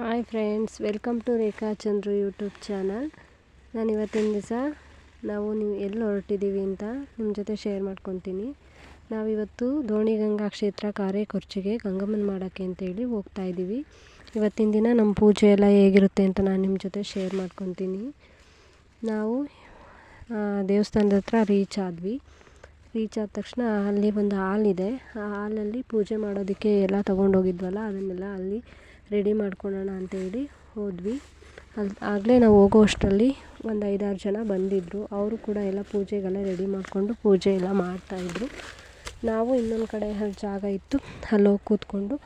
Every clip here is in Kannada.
Hi friends welcome to Rekha Chandru YouTube channel ನಾನು ಇವತ್ತಿನ ದಿವಸ ನಾವು ನೀವು ಎಲ್ಲಿ ಹೊರಟಿದ್ದೀವಿ ಅಂತ ನಿಮ್ಮ ಜೊತೆ ಶೇರ್ ಮಾಡ್ಕೊತೀನಿ ನಾವಿವತ್ತು ದೋಣಿಗಂಗಾ ಕ್ಷೇತ್ರ ಕಾರ್ಯಕುರ್ಚಿಗೆ ಗಂಗಮ್ಮನ ಮಾಡೋಕ್ಕೆ ಅಂತೇಳಿ ಹೋಗ್ತಾ ಇದ್ದೀವಿ ಇವತ್ತಿನ ದಿನ ನಮ್ಮ ಪೂಜೆ ಎಲ್ಲ ಹೇಗಿರುತ್ತೆ ಅಂತ ನಾನು ನಿಮ್ಮ ಜೊತೆ ಶೇರ್ ಮಾಡ್ಕೊತೀನಿ ನಾವು ದೇವಸ್ಥಾನದ ಹತ್ರ ರೀಚ್ ಆದ್ವಿ ರೀಚ್ ಆದ ತಕ್ಷಣ ಅಲ್ಲಿ ಒಂದು ಹಾಲಿದೆ ಆ ಹಾಲಲ್ಲಿ ಪೂಜೆ ಮಾಡೋದಕ್ಕೆ ಎಲ್ಲ ತೊಗೊಂಡೋಗಿದ್ವಲ್ಲ ಅದನ್ನೆಲ್ಲ ಅಲ್ಲಿ ರೆಡಿ ಮಾಡ್ಕೊಳ್ಳೋಣ ಅಂತೇಳಿ ಹೋದ್ವಿ ಅಲ್ಲಿ ಆಗಲೇ ನಾವು ಹೋಗೋ ಅಷ್ಟರಲ್ಲಿ ಒಂದು ಐದಾರು ಜನ ಬಂದಿದ್ದರು ಅವರು ಕೂಡ ಎಲ್ಲ ಪೂಜೆಗೆಲ್ಲ ರೆಡಿ ಮಾಡಿಕೊಂಡು ಪೂಜೆ ಎಲ್ಲ ಮಾಡ್ತಾಯಿದ್ರು ನಾವು ಇನ್ನೊಂದು ಕಡೆ ಜಾಗ ಇತ್ತು ಅಲ್ಲಿ ಹೋಗಿ ಕೂತ್ಕೊಂಡು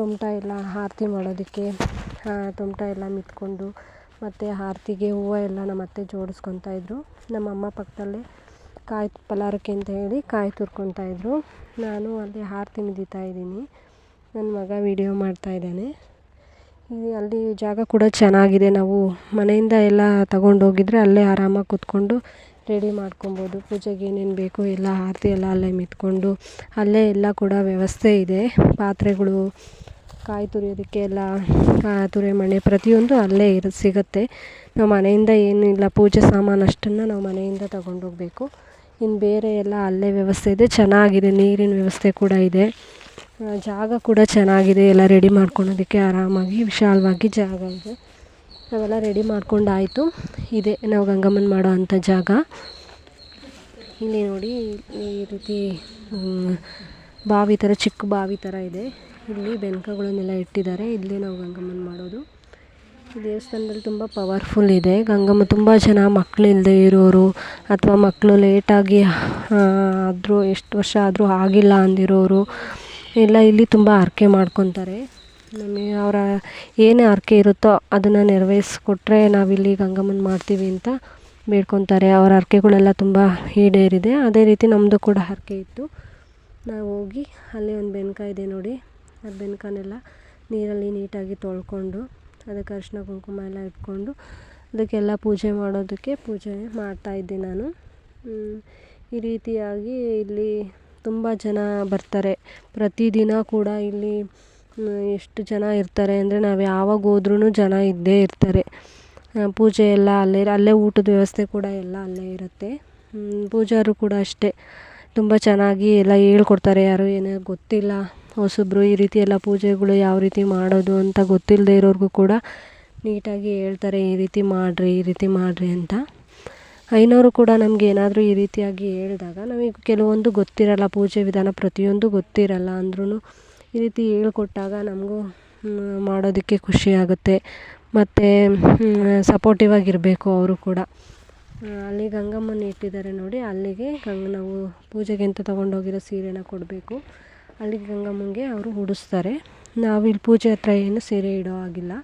ತೊಮಟ ಎಲ್ಲ ಆರತಿ ಮಾಡೋದಕ್ಕೆ ತೊಮಟ ಎಲ್ಲ ಮಿತ್ಕೊಂಡು ಮತ್ತು ಆರತಿಗೆ ಹೂವು ಎಲ್ಲ ನಮ್ಮ ಅತ್ತೆ ಜೋಡಿಸ್ಕೊತಾ ಇದ್ದರು ನಮ್ಮಮ್ಮ ಪಕ್ಕದಲ್ಲೇ ಕಾಯಿ ಪಲಾರಕ್ಕೆ ಅಂತ ಹೇಳಿ ಕಾಯಿ ತುರ್ಕೊತಾಯಿದ್ರು ನಾನು ಅಲ್ಲಿ ಆರತಿ ಮಿದಿತಾಯಿದ್ದೀನಿ ನನ್ನ ಮಗ ವಿಡಿಯೋ ಮಾಡ್ತಾಯಿದ್ದಾನೆ ಇಲ್ಲಿ ಅಲ್ಲಿ ಜಾಗ ಕೂಡ ಚೆನ್ನಾಗಿದೆ ನಾವು ಮನೆಯಿಂದ ಎಲ್ಲ ತಗೊಂಡೋಗಿದ್ರೆ ಅಲ್ಲೇ ಆರಾಮಾಗಿ ಕೂತ್ಕೊಂಡು ರೆಡಿ ಮಾಡ್ಕೊಬೋದು ಪೂಜೆಗೆ ಏನೇನು ಬೇಕು ಎಲ್ಲ ಆರತಿ ಎಲ್ಲ ಅಲ್ಲೇ ಮಿತ್ಕೊಂಡು ಅಲ್ಲೇ ಎಲ್ಲ ಕೂಡ ವ್ಯವಸ್ಥೆ ಇದೆ ಪಾತ್ರೆಗಳು ಕಾಯಿ ತುರಿಯೋದಕ್ಕೆ ಎಲ್ಲ ತುರಿ ಮಣೆ ಪ್ರತಿಯೊಂದು ಅಲ್ಲೇ ಇರ ಸಿಗುತ್ತೆ ನಾವು ಮನೆಯಿಂದ ಏನು ಇಲ್ಲ ಪೂಜೆ ಸಾಮಾನು ಅಷ್ಟನ್ನು ನಾವು ಮನೆಯಿಂದ ತಗೊಂಡೋಗಬೇಕು ಇನ್ನು ಬೇರೆ ಎಲ್ಲ ಅಲ್ಲೇ ವ್ಯವಸ್ಥೆ ಇದೆ ಚೆನ್ನಾಗಿದೆ ನೀರಿನ ವ್ಯವಸ್ಥೆ ಕೂಡ ಇದೆ ಜಾಗ ಕೂಡ ಚೆನ್ನಾಗಿದೆ ಎಲ್ಲ ರೆಡಿ ಮಾಡ್ಕೊಳೋದಕ್ಕೆ ಆರಾಮಾಗಿ ವಿಶಾಲವಾಗಿ ಜಾಗ ಇದೆ ನಾವೆಲ್ಲ ರೆಡಿ ಮಾಡ್ಕೊಂಡಾಯಿತು ಇದೆ ನಾವು ಗಂಗಮ್ಮನ ಮಾಡೋ ಅಂಥ ಜಾಗ ಇಲ್ಲಿ ನೋಡಿ ಈ ರೀತಿ ಬಾವಿ ಥರ ಚಿಕ್ಕ ಬಾವಿ ಥರ ಇದೆ ಇಲ್ಲಿ ಬೆನಕಗಳನ್ನೆಲ್ಲ ಇಟ್ಟಿದ್ದಾರೆ ಇಲ್ಲಿ ನಾವು ಗಂಗಮ್ಮನ ಮಾಡೋದು ಈ ದೇವಸ್ಥಾನದಲ್ಲಿ ತುಂಬ ಪವರ್ಫುಲ್ ಇದೆ ಗಂಗಮ್ಮ ತುಂಬ ಜನ ಮಕ್ಕಳಿಲ್ಲದೆ ಇರೋರು ಅಥವಾ ಮಕ್ಕಳು ಲೇಟಾಗಿ ಆದರೂ ಎಷ್ಟು ವರ್ಷ ಆದರೂ ಆಗಿಲ್ಲ ಅಂದಿರೋರು ಎಲ್ಲ ಇಲ್ಲಿ ತುಂಬ ಹರಕೆ ಮಾಡ್ಕೊತಾರೆ ನಮಗೆ ಅವರ ಏನೇ ಹರಕೆ ಇರುತ್ತೋ ಅದನ್ನು ನೆರವೇರಿಸ್ಕೊಟ್ರೆ ನಾವಿಲ್ಲಿ ಗಂಗಮ್ಮನ ಮಾಡ್ತೀವಿ ಅಂತ ಬೇಡ್ಕೊತಾರೆ ಅವರ ಹರಕೆಗಳೆಲ್ಲ ತುಂಬ ಈಡೇರಿದೆ ಅದೇ ರೀತಿ ನಮ್ಮದು ಕೂಡ ಹರಕೆ ಇತ್ತು ನಾವು ಹೋಗಿ ಅಲ್ಲಿ ಒಂದು ಬೆನಕ ಇದೆ ನೋಡಿ ಆ ಬೆನ್ಕನೆಲ್ಲ ನೀರಲ್ಲಿ ನೀಟಾಗಿ ತೊಳ್ಕೊಂಡು ಅದಕ್ಕೆ ಅರಿಶಿನ ಕುಂಕುಮ ಎಲ್ಲ ಇಟ್ಕೊಂಡು ಅದಕ್ಕೆಲ್ಲ ಪೂಜೆ ಮಾಡೋದಕ್ಕೆ ಪೂಜೆ ಮಾಡ್ತಾಯಿದ್ದೆ ನಾನು ಈ ರೀತಿಯಾಗಿ ಇಲ್ಲಿ ತುಂಬ ಜನ ಬರ್ತಾರೆ ಪ್ರತಿದಿನ ಕೂಡ ಇಲ್ಲಿ ಎಷ್ಟು ಜನ ಇರ್ತಾರೆ ಅಂದರೆ ನಾವು ಯಾವಾಗ ಹೋದ್ರೂ ಜನ ಇದ್ದೇ ಇರ್ತಾರೆ ಪೂಜೆ ಎಲ್ಲ ಅಲ್ಲೇ ಅಲ್ಲೇ ಊಟದ ವ್ಯವಸ್ಥೆ ಕೂಡ ಎಲ್ಲ ಅಲ್ಲೇ ಇರುತ್ತೆ ಪೂಜಾರು ಕೂಡ ಅಷ್ಟೇ ತುಂಬ ಚೆನ್ನಾಗಿ ಎಲ್ಲ ಹೇಳ್ಕೊಡ್ತಾರೆ ಯಾರು ಏನೋ ಗೊತ್ತಿಲ್ಲ ಹೊಸಬ್ರು ಈ ರೀತಿ ಎಲ್ಲ ಪೂಜೆಗಳು ಯಾವ ರೀತಿ ಮಾಡೋದು ಅಂತ ಗೊತ್ತಿಲ್ಲದೆ ಇರೋರಿಗೂ ಕೂಡ ನೀಟಾಗಿ ಹೇಳ್ತಾರೆ ಈ ರೀತಿ ಮಾಡಿರಿ ಈ ರೀತಿ ಮಾಡಿರಿ ಅಂತ ಐನವರು ಕೂಡ ನಮಗೆ ಏನಾದರೂ ಈ ರೀತಿಯಾಗಿ ಹೇಳಿದಾಗ ನಮಗೆ ಕೆಲವೊಂದು ಗೊತ್ತಿರಲ್ಲ ಪೂಜೆ ವಿಧಾನ ಪ್ರತಿಯೊಂದು ಗೊತ್ತಿರಲ್ಲ ಅಂದ್ರೂ ಈ ರೀತಿ ಹೇಳ್ಕೊಟ್ಟಾಗ ನಮಗೂ ಮಾಡೋದಕ್ಕೆ ಖುಷಿಯಾಗುತ್ತೆ ಮತ್ತು ಸಪೋರ್ಟಿವ್ ಆಗಿರಬೇಕು ಅವರು ಕೂಡ ಅಲ್ಲಿ ಗಂಗಮ್ಮನ ಇಟ್ಟಿದ್ದಾರೆ ನೋಡಿ ಅಲ್ಲಿಗೆ ಗಂಗ ನಾವು ಪೂಜೆಗೆ ಅಂತ ತೊಗೊಂಡೋಗಿರೋ ಸೀರೆನ ಕೊಡಬೇಕು ಅಲ್ಲಿಗೆ ಗಂಗಮ್ಮನಿಗೆ ಅವರು ಉಡಿಸ್ತಾರೆ ನಾವಿಲ್ಲಿ ಪೂಜೆ ಹತ್ರ ಏನು ಸೀರೆ ಇಡೋ ಆಗಿಲ್ಲ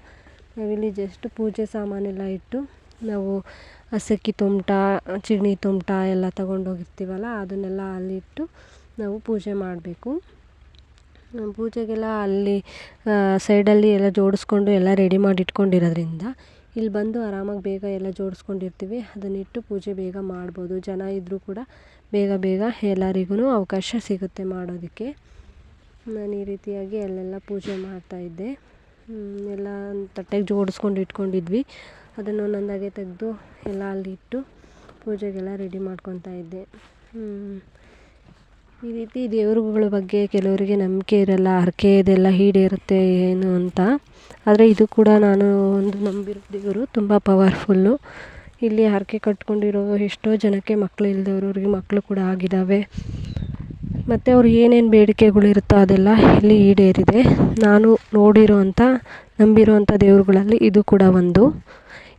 ನಾವಿಲ್ಲಿ ಜಸ್ಟ್ ಪೂಜೆ ಸಾಮಾನೆಲ್ಲ ಇಟ್ಟು ನಾವು ಹಸಕ್ಕಿ ತೊಮಟ ಚಿಣಿ ತುಮಟ ಎಲ್ಲ ತಗೊಂಡೋಗಿರ್ತೀವಲ್ಲ ಅದನ್ನೆಲ್ಲ ಅಲ್ಲಿಟ್ಟು ನಾವು ಪೂಜೆ ಮಾಡಬೇಕು ಪೂಜೆಗೆಲ್ಲ ಅಲ್ಲಿ ಸೈಡಲ್ಲಿ ಎಲ್ಲ ಜೋಡಿಸ್ಕೊಂಡು ಎಲ್ಲ ರೆಡಿ ಮಾಡಿ ಇಟ್ಕೊಂಡಿರೋದ್ರಿಂದ ಇಲ್ಲಿ ಬಂದು ಆರಾಮಾಗಿ ಬೇಗ ಎಲ್ಲ ಜೋಡಿಸ್ಕೊಂಡಿರ್ತೀವಿ ಅದನ್ನಿಟ್ಟು ಪೂಜೆ ಬೇಗ ಮಾಡ್ಬೋದು ಜನ ಇದ್ದರೂ ಕೂಡ ಬೇಗ ಬೇಗ ಎಲ್ಲರಿಗೂ ಅವಕಾಶ ಸಿಗುತ್ತೆ ಮಾಡೋದಕ್ಕೆ ನಾನು ಈ ರೀತಿಯಾಗಿ ಅಲ್ಲೆಲ್ಲ ಪೂಜೆ ಮಾಡ್ತಾಯಿದ್ದೆ ಎಲ್ಲ ತಟ್ಟೆಗೆ ಜೋಡಿಸ್ಕೊಂಡು ಇಟ್ಕೊಂಡಿದ್ವಿ ಅದನ್ನು ಒಂದೊಂದಾಗೆ ತೆಗೆದು ಎಲ್ಲ ಅಲ್ಲಿಟ್ಟು ಪೂಜೆಗೆಲ್ಲ ರೆಡಿ ಮಾಡ್ಕೊತಾ ಇದ್ದೆ ಈ ರೀತಿ ದೇವರುಗಳ ಬಗ್ಗೆ ಕೆಲವರಿಗೆ ನಂಬಿಕೆ ಇರಲ್ಲ ಹರಕೆ ಇದೆಲ್ಲ ಈಡೇರುತ್ತೆ ಏನು ಅಂತ ಆದರೆ ಇದು ಕೂಡ ನಾನು ಒಂದು ನಂಬಿರೋ ದೇವರು ತುಂಬ ಪವರ್ಫುಲ್ಲು ಇಲ್ಲಿ ಹರಕೆ ಕಟ್ಕೊಂಡಿರೋ ಎಷ್ಟೋ ಜನಕ್ಕೆ ಮಕ್ಕಳು ಇಲ್ದವ್ರವ್ರಿಗೆ ಮಕ್ಕಳು ಕೂಡ ಆಗಿದ್ದಾವೆ ಮತ್ತು ಅವ್ರು ಏನೇನು ಬೇಡಿಕೆಗಳಿರುತ್ತೋ ಅದೆಲ್ಲ ಇಲ್ಲಿ ಈಡೇರಿದೆ ನಾನು ನೋಡಿರೋ ಅಂಥ ನಂಬಿರೋ ಅಂಥ ದೇವರುಗಳಲ್ಲಿ ಇದು ಕೂಡ ಒಂದು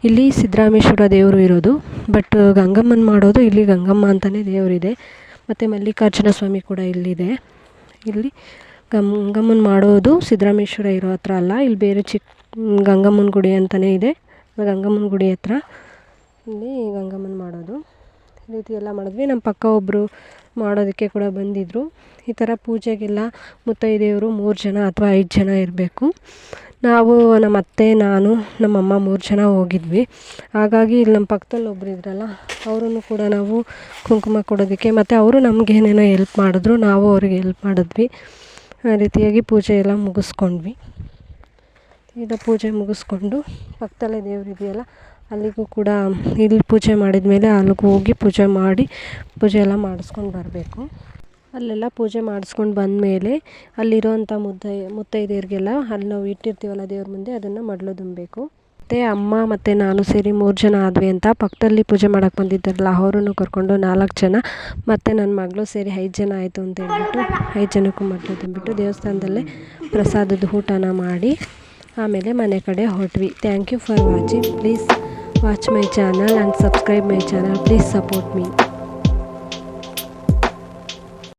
ಇಲ್ಲಿ ಸಿದ್ದರಾಮೇಶ್ವರ ದೇವರು ಇರೋದು ಬಟ್ ಗಂಗಮ್ಮನ ಮಾಡೋದು ಇಲ್ಲಿ ಗಂಗಮ್ಮ ಅಂತಲೇ ದೇವರಿದೆ ಮತ್ತು ಮಲ್ಲಿಕಾರ್ಜುನ ಸ್ವಾಮಿ ಕೂಡ ಇಲ್ಲಿದೆ ಇಲ್ಲಿ ಗಂಗಮ್ಮನ ಮಾಡೋದು ಸಿದ್ದರಾಮೇಶ್ವರ ಇರೋ ಹತ್ರ ಅಲ್ಲ ಇಲ್ಲಿ ಬೇರೆ ಚಿಕ್ಕ ಗಂಗಮ್ಮನ ಗುಡಿ ಅಂತಲೇ ಇದೆ ಗಂಗಮ್ಮನ ಗುಡಿ ಹತ್ರ ಇಲ್ಲಿ ಗಂಗಮ್ಮನ ಮಾಡೋದು ಈ ರೀತಿ ಎಲ್ಲ ಮಾಡಿದ್ವಿ ನಮ್ಮ ಪಕ್ಕ ಒಬ್ಬರು ಮಾಡೋದಕ್ಕೆ ಕೂಡ ಬಂದಿದ್ದರು ಈ ಥರ ಪೂಜೆಗೆಲ್ಲ ಮುತ್ತೈದೆಯವರು ಮೂರು ಜನ ಅಥವಾ ಐದು ಜನ ಇರಬೇಕು ನಾವು ನಮ್ಮ ಅತ್ತೆ ನಾನು ನಮ್ಮಮ್ಮ ಮೂರು ಜನ ಹೋಗಿದ್ವಿ ಹಾಗಾಗಿ ಇಲ್ಲಿ ನಮ್ಮ ಪಕ್ಕದಲ್ಲಿ ಒಬ್ರು ಇದ್ರಲ್ಲ ಅವರನ್ನು ಕೂಡ ನಾವು ಕುಂಕುಮ ಕೊಡೋದಕ್ಕೆ ಮತ್ತು ಅವರು ನಮಗೇನೇನೋ ಎಲ್ಪ್ ಮಾಡಿದ್ರು ನಾವು ಅವ್ರಿಗೆ ಎಲ್ಪ್ ಮಾಡಿದ್ವಿ ಆ ರೀತಿಯಾಗಿ ಪೂಜೆ ಎಲ್ಲ ಮುಗಿಸ್ಕೊಂಡ್ವಿ ಈಗ ಪೂಜೆ ಮುಗಿಸ್ಕೊಂಡು ಪಕ್ಕದಲ್ಲೇ ದೇವ್ರು ಇದೆಯಲ್ಲ ಅಲ್ಲಿಗೂ ಕೂಡ ಇಲ್ಲಿ ಪೂಜೆ ಮಾಡಿದ ಮೇಲೆ ಅಲ್ಲಿಗೂ ಹೋಗಿ ಪೂಜೆ ಮಾಡಿ ಪೂಜೆ ಎಲ್ಲ ಮಾಡಿಸ್ಕೊಂಡು ಬರಬೇಕು ಅಲ್ಲೆಲ್ಲ ಪೂಜೆ ಮಾಡಿಸ್ಕೊಂಡು ಬಂದ ಮೇಲೆ ಅಲ್ಲಿರೋವಂಥ ಮುತ್ತೈ ಮುತ್ತೈದೆಯರಿಗೆಲ್ಲ ಅಲ್ಲಿ ನಾವು ಇಟ್ಟಿರ್ತೀವಲ್ಲ ದೇವ್ರ ಮುಂದೆ ಅದನ್ನು ಮಡಲು ತುಂಬಬೇಕು ಮತ್ತು ಅಮ್ಮ ಮತ್ತು ನಾನು ಸೇರಿ ಮೂರು ಜನ ಆದ್ವಿ ಅಂತ ಪಕ್ಕದಲ್ಲಿ ಪೂಜೆ ಮಾಡೋಕ್ಕೆ ಬಂದಿದ್ದಾರಲ್ಲ ಅವರನ್ನು ಕರ್ಕೊಂಡು ನಾಲ್ಕು ಜನ ಮತ್ತು ನನ್ನ ಮಗಳು ಸೇರಿ ಐದು ಜನ ಆಯಿತು ಅಂತ ಹೇಳ್ಬಿಟ್ಟು ಐದು ಜನಕ್ಕೂ ಮಡಲು ತುಂಬಿಟ್ಟು ದೇವಸ್ಥಾನದಲ್ಲೇ ಪ್ರಸಾದದ ಊಟನ ಮಾಡಿ ಆಮೇಲೆ ಮನೆ ಕಡೆ ಹೊಟ್ವಿ thank you for watching please Watch my channel and subscribe my channel. Please support me.